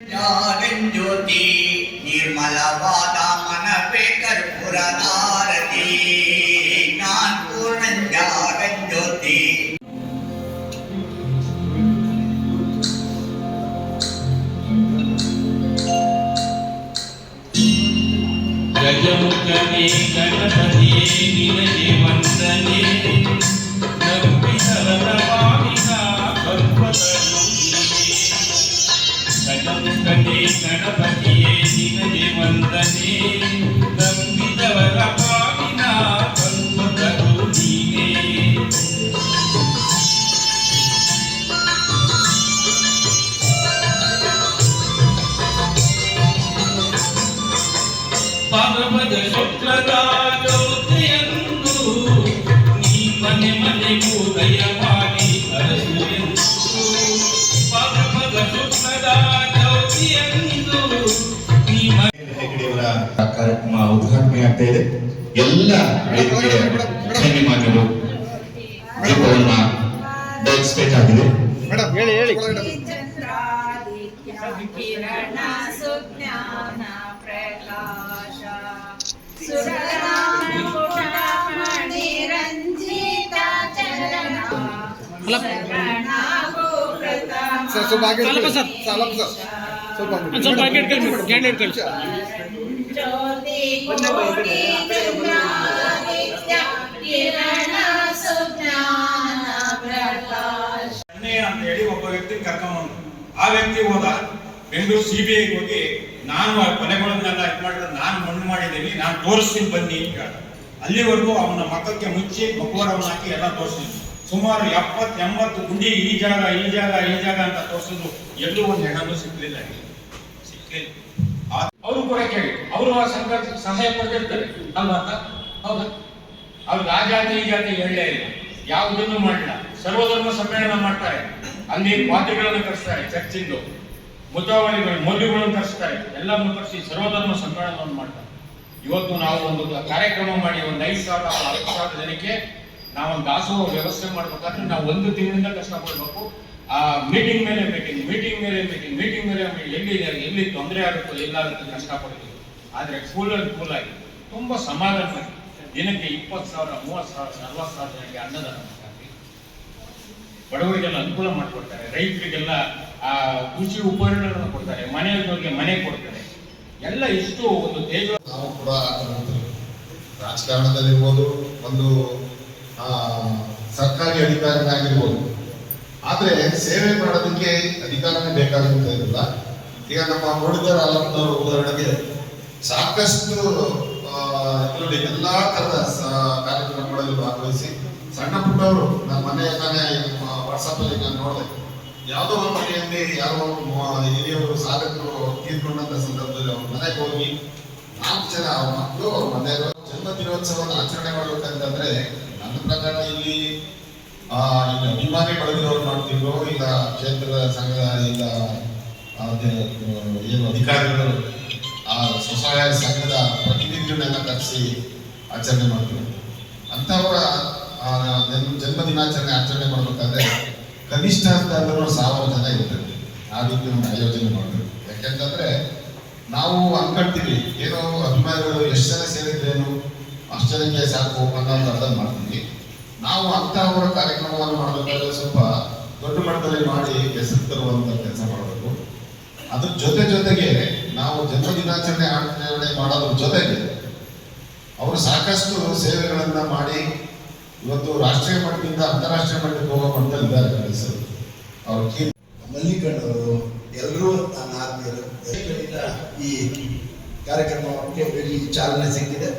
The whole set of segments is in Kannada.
ജ്ഞാനജ്യോതി നിർമ്മലവാദാമനവേ കർപ്പൂരധാരതി ഞാൻ പൂർണ്ണ ജ്ഞാനജ്യോതി ഗജമുഖമേ ഗണപതിയെ നിനയെ വന്ദനേ गणपती शिवदेवंतने ಪ್ರಕಾಶ ಸುರರಾಮಣಿ ರಂಜಿತ ಚರಣ ಶರಣ ಗೋಕೃತ ಸರ್ ಸ್ವಲ್ಪ ಹಾಗೆ ಇಟ್ಕೊಳ್ಳಿ. ಸರ್, ಸ್ವಲ್ಪ ಸರ್. ಸ್ವಲ್ಪ ಹಾಗೆ ಸ್ವಲ್ಪ ಕಿರಣ ಸುಜ್ಞಾನ ಪ್ರಕಾಶ ಅಂತ ಹೇಳಿ ಒಬ್ಬ ವ್ಯಕ್ತಿ ಕರ್ಕೊಂಡು ಆ ವ್ಯಕ್ತಿ ಹೋದ ಬೆಂಗಳೂರು ಸಿ ಬಿ ಐಗೆ ಹೋಗಿ ನಾನು ಆ ಕೊನೆಗಳನ್ನೆಲ್ಲ ಇದು ಮಾಡಿದ್ರೆ ನಾನು ಮಣ್ಣು ಮಾಡಿದ್ದೀನಿ ನಾನು ತೋರಿಸ್ತೀನಿ ಬನ್ನಿ ಅಂತ ಹೇಳ ಅಲ್ಲಿವರೆಗೂ ಅವನ ಮಕ್ಕಕ್ಕೆ ಮುಚ್ಚಿ ಮಗುವರವನ್ನ ಹಾಕಿ ಎಲ್ಲ ತೋರಿಸ್ತೀನಿ ಸುಮಾರು ಎಪ್ಪತ್ತು ಎಂಬತ್ತು ಗುಂಡಿ ಈ ಜಾಗ ಈ ಜಾಗ ಈ ಜಾಗ ಅಂತ ತೋರಿಸಿದ್ರು ಎಲ್ಲೂ ಒಂದು ಹೆಣ್ಣನ್ನು ಸಿಕ್ಕಲಿಲ್ಲ ಸಿಕ್ಕಲಿಲ್ಲ ಅವರು ಕೂಡ ಕೇಳಿ ಅವರು ಆ ಸಂಘ ಸಹಾಯ ಪಡೆದಿರ್ತಾರೆ. ಅಲ್ವಾ ಹೌದಾ? ಅವ್ರಿಗೆ ಆ ಜಾತಿ ಈ ಜಾತಿ ಹೇಳಲೇ ಇಲ್ಲ. ಯಾವುದನ್ನು ಮಾಡಿಲ್ಲ ಸರ್ವಧರ್ಮ ಸಮ್ಮೇಳನ ಮಾಡ್ತಾರೆ. ಅಲ್ಲಿ ಪಾತ್ರಿಗಳನ್ನು ಕರೆಸ್ತಾರೆ ಚರ್ಚಿಂದು. ಮುತಾವಳಿಗಳು, ಮೌಲ್ಯಗಳನ್ನು ಕರೆಸ್ತಾರೆ. ಎಲ್ಲವನ್ನು ಕರೆಸಿ ಸರ್ವಧರ್ಮ ಸಮ್ಮೇಳನವನ್ನು ಮಾಡ್ತಾರೆ. ಇವತ್ತು ನಾವು ಒಂದು ಕಾರ್ಯಕ್ರಮ ಮಾಡಿ ಒಂದು ಐದು ಸಾವಿರ ಹತ್ತು ಸಾವಿರ ಜನಕ್ಕೆ ನಾವೊಂದು ದಾಸೋಹ ವ್ಯವಸ್ಥೆ ಮಾಡ್ಬೇಕಾದ್ರೆ ನಾವು ಒಂದು ತಿಂಗಳಿಂದ ಕಷ್ಟಪಡ್ಬೇಕು. ಆ ಮೀಟಿಂಗ್ ಮೇಲೆ ಮೀಟಿಂಗ್ ಮೀಟಿಂಗ್ ಮೇಲೆ ಮೀಟಿಂಗ್ ಮೀಟಿಂಗ್ ಮೇಲೆ ಎಲ್ಲಿ ಎಲ್ಲಿ ತೊಂದರೆ ಆಗುತ್ತೋ ಎಲ್ಲಾಗುತ್ತೆ ಕಷ್ಟಪಡ್ತೀವಿ ಆದ್ರೆ ಕೂಲ್ ಆಗಿ ತುಂಬಾ ಸಮಾಧಾನ ದಿನಕ್ಕೆ ಇಪ್ಪತ್ತು ಸಾವಿರ, ಮೂವತ್ತು ಸಾವಿರ, ನಲ್ವತ್ತು ಸಾವಿರ ಜನಕ್ಕೆ ಅನ್ನದಾನ ಮಾಡ್ತಾರೆ. ಬಡವರಿಗೆಲ್ಲ ಅನುಕೂಲ ಮಾಡಿಕೊಡ್ತಾರೆ. ರೈತರಿಗೆಲ್ಲ ಆ ಕೃಷಿ ಉಪಕರಣಗಳನ್ನು ಕೊಡ್ತಾರೆ. ಮನೆಯವರಿಗೆ ಮನೆ ಕೊಡ್ತಾರೆ. ಎಲ್ಲ ಇಷ್ಟು ಒಂದು ತೇಜ ನಾವು ಕೂಡ. ರಾಜಕಾರಣದಲ್ಲಿರ್ಬೋದು, ಒಂದು ಸರ್ಕಾರಿ ಅಧಿಕಾರಿಗಳಾಗಿರ್ಬೋದು. ಆದರೆ ಸೇವೆ ಮಾಡೋದಕ್ಕೆ ಅಧಿಕಾರನೇ ಇರಲಿಲ್ಲ ಈಗ ನಮ್ಮ ಮುರುಳಿಧರ ಅಲ್ಲಂನವರು ಉದಾಹರಣೆಗೆ ಸಾಕಷ್ಟು ಇದರಲ್ಲಿ ಎಲ್ಲಾ ತರದ ಕಾರ್ಯಕ್ರಮಗಳಲ್ಲಿ ಭಾಗವಹಿಸಿ ಸಣ್ಣ ಪುಟ್ಟವರು ನನ್ನ ಮನೆ ನಾನೇ ವಾಟ್ಸಪ್ ಅಲ್ಲಿ ನಾನು ನೋಡಿದೆ. ಯಾವುದೋ ಒಂದು ಮನೆಯಲ್ಲಿ ಯಾರೋ ಹಿರಿಯವರು ಸಾಧಕರು ತೀರ್ಕೊಂಡಂತ ಸಂದರ್ಭದಲ್ಲಿ ಅವ್ರ ಮನೆಗೆ ಹೋಗಿ ನಾಲ್ಕು ಜನ ಅವ್ರ ಮಕ್ಕಳು, ಅವ್ರ ಮನೆಯವರು ಜನ್ಮ ದಿನೋತ್ಸವವನ್ನು ಆಚರಣೆ ಮಾಡ್ಬೇಕಂತಂದ್ರೆ ನನ್ನ ಪ್ರಕಾರ ಇಲ್ಲಿ ಈಗ ಅಭಿಮಾನಿ ಬಳಗದವ್ರು ಮಾಡ್ತಿದ್ರು, ಇಲ್ಲ ಕ್ಷೇತ್ರದ ಸಂಘದ, ಇಲ್ಲ ಏನು ಅಧಿಕಾರಿಗಳು. ಸ್ವಸಹಾಯ ಸಂಘದ ಪ್ರತಿನಿಧಿಗಳನ್ನೆಲ್ಲ ಕರೆಸಿ ಆಚರಣೆ ಮಾಡಿದ್ರು. ಅಂಥವರ ಜನ್ಮ ದಿನಾಚರಣೆ ಆಚರಣೆ ಮಾಡಬೇಕಾದ್ರೆ ಕನಿಷ್ಠ ಅಂತ ಅಂದ್ರೆ ಸಾವಿರ ಜನ ಇರ್ತದೆ ಆ ರೀತಿ ಒಂದು ಆಯೋಜನೆ ಮಾಡಿದ್ರು. ಯಾಕೆಂತಂದ್ರೆ ನಾವು ಅನ್ಕೊಳ್ತೀವಿ ಏನೋ ಅಭಿಮಾನಿಗಳು ಎಷ್ಟು ಜನ ಸೇರಿದ್ರೇನು, ಅಷ್ಟು ಜನಕ್ಕೆ ಸಾಕು ಅನ್ನೋದು ಅರ್ಥ ಮಾಡ್ತೀವಿ. ನಾವು ಅಂತಹವರ ಕಾರ್ಯಕ್ರಮವನ್ನು ಮಾಡಬೇಕಾದ್ರೆ ಸ್ವಲ್ಪ ದೊಡ್ಡ ಮಟ್ಟದಲ್ಲಿ ಮಾಡಿ ಹೆಸರು ತರುವಂತ ಕೆಲಸ ಮಾಡಬೇಕು. ಅದ್ರ ಜೊತೆ ಜೊತೆಗೆ ನಾವು ಜನ್ಮ ದಿನಾಚರಣೆ ಆಚರಣೆ ಮಾಡೋದ್ರ ಜೊತೆಗೆ ಅವರು ಸಾಕಷ್ಟು ಸೇವೆಗಳನ್ನ ಮಾಡಿ ಇವತ್ತು ರಾಷ್ಟ್ರೀಯ ಮಟ್ಟದಿಂದ ಅಂತಾರಾಷ್ಟ್ರೀಯ ಮಟ್ಟಕ್ಕೆ ಹೋಗೋ ಮಟ್ಟದಲ್ಲಿದ್ದಾರೆ ಕೆಲಸರು ಅವ್ರ ಮಲ್ಲಿಕಣ್ಣವರು ಎಲ್ಲರೂ ನನ್ನ ಆತ್ಮೀಯರು. ಈ ಕಾರ್ಯಕ್ರಮಕ್ಕೆ ಇಲ್ಲಿ ಚಾಲನೆ ಸಿಕ್ಕಿದೆ.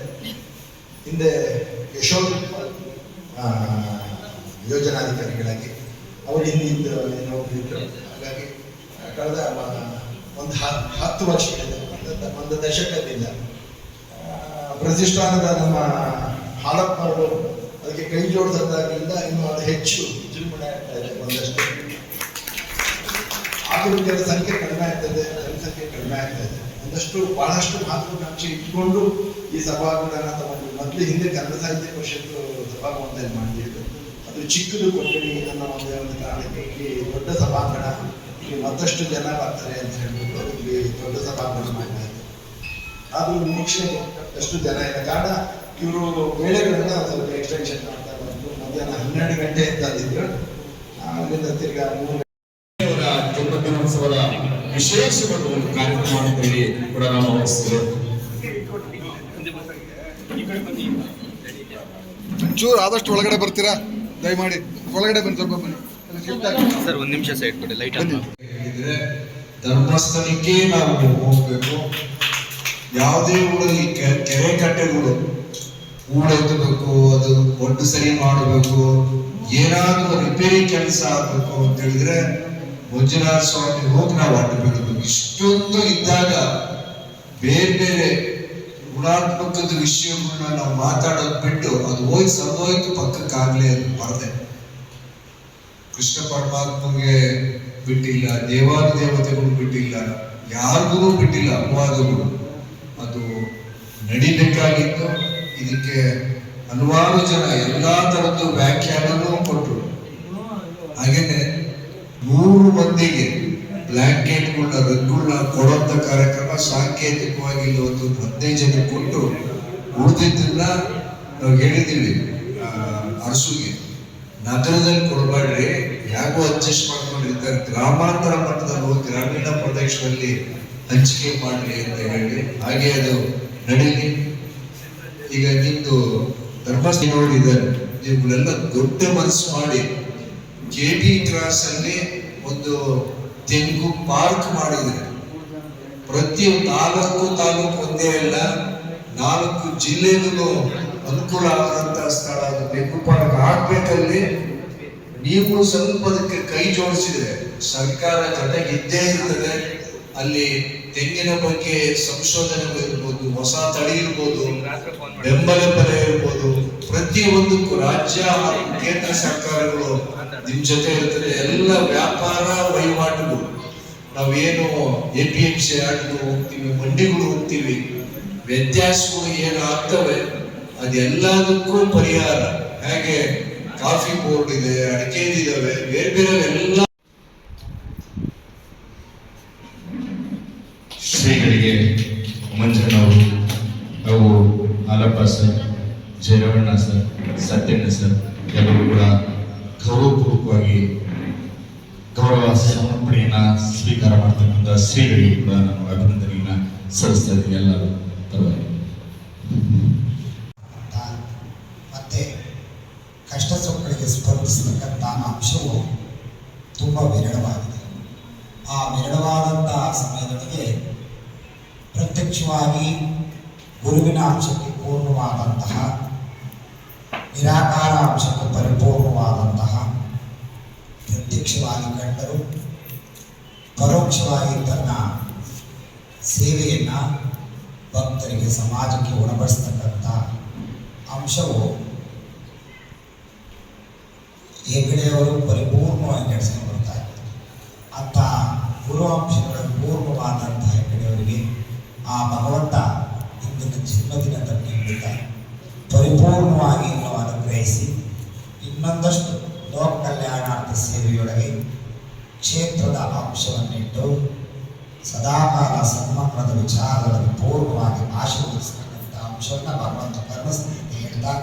ಹಿಂದೆ ಯಶೋಧ ಯೋಜನಾಧಿಕಾರಿಗಳಾಗಿ, ಅವರು ಹಿಂದಿಂದ ನೋಡಿದ್ರು ಹಾಗಾಗಿ ಕಳೆದ ಒಂದು ಹತ್ತು ವರ್ಷಗಳಿಂದ ಒಂದು- ದಶಕದಿಂದ. ಪ್ರತಿಷ್ಠಾನದ ನಮ್ಮ ಹಾಲಪ್ಪರು ಅದಕ್ಕೆ ಕೈ ಜೋಡಿಸೋದಾಗಿಂದ ಇನ್ನು ಅದು ಹೆಚ್ಚು ವಿಜೃಂಭಣೆ ಆಗ್ತಾ ಇದೆ, ಒಂದಷ್ಟು. ಆಧುನಿಕರ ಸಂಖ್ಯೆ ಕಡಿಮೆ ಆಗ್ತದೆ ಜನಸಂಖ್ಯೆ ಕಡಿಮೆ ಆಗ್ತಾ ಇದೆ. ಒಂದಷ್ಟು, ಬಹಳಷ್ಟು ಮಹತ್ವಾಕಾಂಕ್ಷೆ ಇಟ್ಕೊಂಡು ಈ ಸಭಾಂಗಣ ತಗೊಂಡು ಮೊದಲು ಹಿಂದೆ ಕನ್ನಡ ಸಾಹಿತ್ಯ ಪರಿಷತ್ತು ಸಭಾಂಗಣದಲ್ಲಿ ಮಾಡಿದ್ದು. ಅದು ಚಿಕ್ಕದು ಕೊಠಡಿ ಅನ್ನೋ ಒಂದೇ ಕಾರಣಕ್ಕೆ ದೊಡ್ಡ ಸಭಾಂಗಣ. ಮತ್ತಷ್ಟು ಜನ ಬರ್ತಾರೆ ಅಂತ ಹೇಳ್ಬಿಟ್ಟು ಇಲ್ಲಿ ದೊಡ್ಡ ಸಭಾಂಗಣ ಮಾಡ್ತಾ ಇದ್ದಾರೆ. ಆದರೂ ನಿರೀಕ್ಷೆ ಅಷ್ಟು ಜನ ಇಲ್ಲ. ಕಾರಣ ಇವರು ವೇಳೆಗಳನ್ನ ಸ್ವಲ್ಪ ಎಕ್ಸ್ಟೆನ್ಷನ್ ಮಾಡ್ತಾ ಬಂದು ಮಧ್ಯಾಹ್ನ ಹನ್ನೆರಡು ಗಂಟೆ ಅಂತ ಅಂದಿದ್ರು. ಅಲ್ಲಿಂದ ತಿರ್ಗಾ ಮೂರು ಅವರ ಜನ್ಮದಿನೋತ್ಸವದ ವಿಶೇಷವಾದ ಒಂದು ಕಾರ್ಯಕ್ರಮ ಅಂತ ಹೇಳಿ ಕೂಡ ನಾವು ಭಾವಿಸ್ತೇವೆ ಚೂರು ಆದಷ್ಟು ಒಳಗಡೆ ಬರ್ತೀರಾ? ದಯಮಾಡಿ. ಒಳಗಡೆ ಬನ್ನಿ ಸ್ವಲ್ಪ ಬನ್ನಿ. ಸರ್ ಒಂದು ನಿಮಿಷ ಸೈಡ್ ಕೊಡಿ ಲೈಟ್ ಧರ್ಮಸ್ಥಳಕ್ಕೆ ನಾವು ಹೋಗ್ಬೇಕು. ಯಾವುದೇ ಊರಲ್ಲಿ ಕೆರೆ ಕಟ್ಟೆಗಳು ಊಡೆತ್ತಬೇಕು ಅದು ಒಟ್ಟು ಸರಿ ಮಾಡಬೇಕು ಏನಾದರೂ ರಿಪೇರಿ ಕೆಲಸ ಆಗ್ಬೇಕು ಅಂತ ಹೇಳಿದ್ರೆ ಮಂಜುನಾಥ ಸ್ವಾಮಿ ಹೋಗಿ ನಾವು ಅಡ್ಡ ಬೀಳಬೇಕು. ಇಷ್ಟೊಂದು ಇದ್ದಾಗ ಬೇರೆ ಬೇರೆ ಗುಣಾತ್ಮಕದ ವಿಷಯಗಳನ್ನ ನಾವು ಮಾತಾಡೋದು ಬಿಟ್ಟು ಅದು ಹೋಗಿ ಸಂಭವಿತು ಪಕ್ಕಕ್ಕಾಗ್ಲೇ ಅದು ಪರದೆ. ಕೃಷ್ಣ ಪರಮಾತ್ಮಗೆ ಬಿಟ್ಟಿಲ್ಲ ದೇವಾನು ದೇವತೆಗಳು ಬಿಟ್ಟಿಲ್ಲ, ಯಾರಿಗೂ ಬಿಟ್ಟಿಲ್ಲ, ಅಪವಾದಗಳು. ಅದು ನಡಿಬೇಕಾಗಿತ್ತು. ಇದಕ್ಕೆ ಹಲವಾರು ಜನ ಎಲ್ಲಾ ತರದ್ದು ವ್ಯಾಖ್ಯಾನನೂ ಕೊಟ್ಟರು ಹಾಗೇನೆ ನೂರು ಮಂದಿಗೆ ಬ್ಲಾಂಕೆಟ್ಗಳನ್ನ ರಗ್ಗಳನ್ನ ಕೊಡುವಂತ ಕಾರ್ಯಕ್ರಮ ಸಾಂಕೇತಿಕವಾಗಿ ಒಂದು ಹದಿನೈದು ಜನಕ್ಕೆ ಕೊಟ್ಟು ಉಳಿದಿದ್ದನ್ನ ನಾವು ಹೇಳಿದ್ದೀವಿ ಅರಸುಗೆ. ನಗರದಲ್ಲಿ ಕೊಡಬೇಡ್ರಿ ಯಾಕೋ ಅಡ್ಜಸ್ಟ್ ಮಾಡ್ಕೊಂಡಿರ್ತಾರೆ ಗ್ರಾಮಾಂತರ ಮಟ್ಟದಲ್ಲಿ ಗ್ರಾಮೀಣ ಪ್ರದೇಶದಲ್ಲಿ ಹಂಚಿಕೆ ಮಾಡ್ರಿ ಅಂತ ಹೇಳಿ. ಹಾಗೆ ಅದು ನಡೀಲಿ ಈಗ ನಿಮ್ದು ಧರ್ಮಸ್ಥಳ ನೋಡಿದ್ದಾರೆ ನೀವುಗಳೆಲ್ಲ ದೊಡ್ಡ ಮನಸ್ಸು ಮಾಡಿ ಕೆ ಬಿ ಕ್ರಾಸ್ ಅಲ್ಲಿ ಒಂದು ತೆಂಗು ಪಾರ್ಕ್ ಮಾಡಿದ್ರೆ ಪ್ರತಿ ತಾಲೂಕು ತಾಲೂಕು ಒಂದೇ ಅಲ್ಲ, ನಾಲ್ಕು ಜಿಲ್ಲೆಗೂ ಅನುಕೂಲ ಆಗದಂತ ಸ್ಥಳ ಅದು ಪಾರ್ಕ್ ಆಗ್ಬೇಕಲ್ಲಿ ನೀವು ಸ್ವಲ್ಪ ಅದಕ್ಕೆ ಕೈ ಜೋಡಿಸಿದ್ರೆ ಸರ್ಕಾರ ಜೊತೆಗೆ ಇದ್ದೇ ಇರ್ತದೆ. ಅಲ್ಲಿ ತೆಂಗಿನ ಬಗ್ಗೆ ಸಂಶೋಧನೆ ಇರ್ಬೋದು, ಹೊಸ ತಳಿ ಇರ್ಬೋದು ಬೆಂಬಲ ಬೆಲೆ ಇರ್ಬೋದು, ಪ್ರತಿಯೊಂದಕ್ಕೂ ರಾಜ್ಯ ಕೇಂದ್ರ ಸರ್ಕಾರಗಳು ನಿಮ್ ಜೊತೆ ಇರ್ತದೆ. ಎಲ್ಲ ವ್ಯಾಪಾರ ವಹಿವಾಟುಗಳು. ನಾವೇನು ಎ ಪಿ ಎಂ ಸಿ ಆಟಗಳು ಹೋಗ್ತೀವಿ, ಮಂಡಿಗಳು ಹೋಗ್ತೀವಿ, ವ್ಯತ್ಯಾಸಗಳು ಏನು ಆಗ್ತವೆ ಅದೆಲ್ಲದಕ್ಕೂ ಪರಿಹಾರ. ಹೇಗೆ ಕಾಫಿ ಬೋರ್ಡ್ ಇದೆ ಅಡಿಕೆದಿದಾವೆ ಬೇರೆ ಬೇರೆ ಎಲ್ಲ ಶ್ರೀಗಳಿಗೆ ಮಂಜಣ್ಣವರು ಅವು Halappa sir, Jayaravanna sir, Satyanna sir, ಎಲ್ಲರೂ ಕೂಡ ಗೌರವಪೂರ್ವಕವಾಗಿ ಗೌರವ ಸಮರ್ಪಣೆಯನ್ನ ಸ್ವೀಕಾರ ಮಾಡ್ತಕ್ಕಂಥ ಶ್ರೀಗಳಿಗೆ ಕೂಡ ನಾನು ಅಭಿನಂದನೆಯನ್ನ ಸಲ್ಲಿಸ್ತಾ ಇದ್ದೀನಿ ಎಲ್ಲರೂ. ಪರವಾಗಿ ಸುಖಗಳಿಗೆ ಸ್ಪರ್ಧಿಸತಕ್ಕಂಥ ಅಂಶವು ತುಂಬ ವಿರಳವಾಗಿದೆ. ಆ ವಿರಳವಾದಂಥ ಸಮಯದೊಳಗೆ ಪ್ರತ್ಯಕ್ಷವಾಗಿ ಗುರುವಿನ ಅಂಶಕ್ಕೆ ಪೂರ್ಣವಾದಂತಹ, ನಿರಾಕಾರ ಅಂಶಕ್ಕೆ ಪರಿಪೂರ್ಣವಾದಂತಹ ಪ್ರತ್ಯಕ್ಷವಾಗಿ ಕಂಡರು ಪರೋಕ್ಷವಾಗಿ ತನ್ನ ಸೇವೆಯನ್ನು ಭಕ್ತರಿಗೆ, ಸಮಾಜಕ್ಕೆ ಉಣಬಡಿಸ್ತಕ್ಕಂಥ ಅಂಶವು ಹೆಗಡೆಯವರು ಪರಿಪೂರ್ಣವಾಗಿ ನಡೆಸ್ಕೊಂಡು ಬರ್ತಾರೆ ಅಂಥ ಅಂಶಗಳ ಪೂರ್ಣವಾದಂಥ ಹೆಗಡೆಯವರಿಗೆ ಆ ಭಗವಂತ ಇಂದಿನ ಜನ್ಮದಿನ ನಿಮಿತ್ತ ಪರಿಪೂರ್ಣವಾಗಿ ನಾವು ಅನುಗ್ರಹಿಸಿ ಇನ್ನೊಂದಷ್ಟು ಲೋಕ ಕಲ್ಯಾಣಾರ್ಥ ಸೇವೆಯೊಳಗೆ ಕ್ಷೇತ್ರದ ಅಂಶವನ್ನಿಟ್ಟು ಸದಾಕಾಲ ಸನ್ಮಾನದ ವಿಚಾರಗಳನ್ನು ಪೂರ್ಣವಾಗಿ ಆಶೀರ್ವದಿಸ್ತಕ್ಕಂಥ ಅಂಶವನ್ನು ಭಗವಂತ ಕರುಣಿಸ್ತೀನಿ ಅಂತ ಹೇಳ್ತಾ